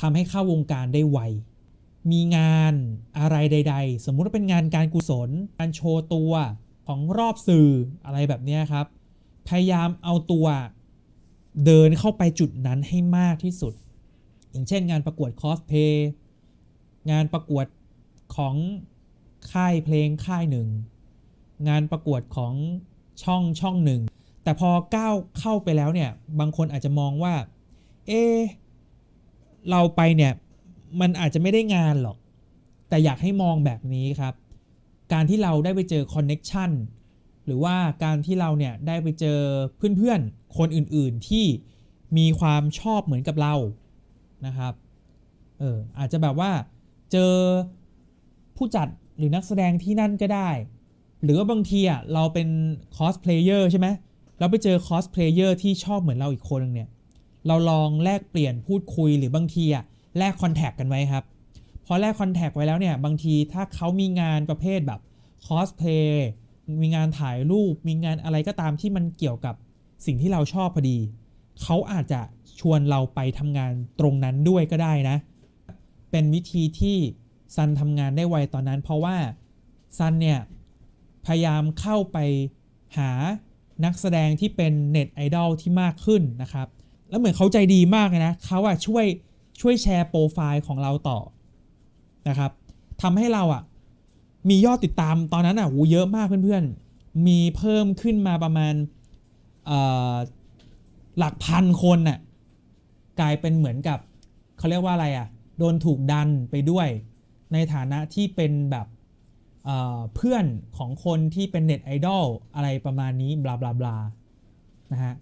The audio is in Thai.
ทำให้เข้าวงการได้ไว มีงานอะไรใด ๆ สมมุติว่าเป็นงานการกุศล การโชว์ตัวของรอบสื่ออะไรแบบนี้ครับ พยายามเอาตัวเดินเข้าไปจุดนั้นให้มากที่สุด อย่างเช่นงานประกวดคอสเพย์งานประกวดของค่ายเพลงค่ายหนึ่ง งานประกวดของช่องช่องหนึ่ง แต่พอก้าวเข้าไปแล้วเนี่ย บางคนอาจจะมองว่า เอะ เราไปเนี่ยมันอาจจะไม่ได้งานหรอก แต่อยากให้มองแบบนี้ครับ การที่เราได้ไปเจอคอนเน็กชันหรือว่าการที่เราเนี่ยได้ไปเจอเพื่อนๆ คนอื่นๆที่มีความชอบเหมือนกับเรานะครับเอออาจจะแบบว่าเจอผู้จัดหรือนักแสดงที่นั่นก็ได้ หรือว่าบางทีอะเราเป็นคอสเพลเยอร์ใช่ไหมเราไปเจอคอสเพลเยอร์ที่ชอบเหมือนเราอีกคนนึงเนี่ย เราลองแลกเปลี่ยนพูดคุยหรือบางทีอะแลกคอนแทคกันไว้ครับ พอแลกคอนแทคไว้แล้วเนี่ยบางทีถ้าเขามีงานประเภทแบบคอสเพลย์มีงานถ่ายรูป มีงานอะไรก็ตามที่มันเกี่ยวกับสิ่งที่เราชอบพอดี เขาอาจจะชวนเราไปทำงานตรงนั้นด้วยก็ได้นะ เป็นวิธีที่ซันทำงานได้ไวตอนนั้น เพราะว่าซันเนี่ยพยายามเข้าไปหานักแสดงที่เป็นเน็ตไอดอลที่มากขึ้นนะครับ แล้วเหมือนเขาใจดีมากเลยนะเขาอะช่วยช่วยแชร์โปรไฟล์ของเราต่อนะครับทำให้เราอะมียอดติดตามตอนนั้นอะหูเยอะมากเพื่อนๆ มีเพิ่มขึ้นมาประมาณหลักพันคนน่ะกลายเป็นเหมือนกับเขาเรียกว่าอะไรอะโดนถูกดันไปด้วย ในฐานะที่เป็นแบบเเพื่อนของคนที่เป็นเน็ตไอดอลอะไรประมาณนี้บลาบลาบลานะฮะ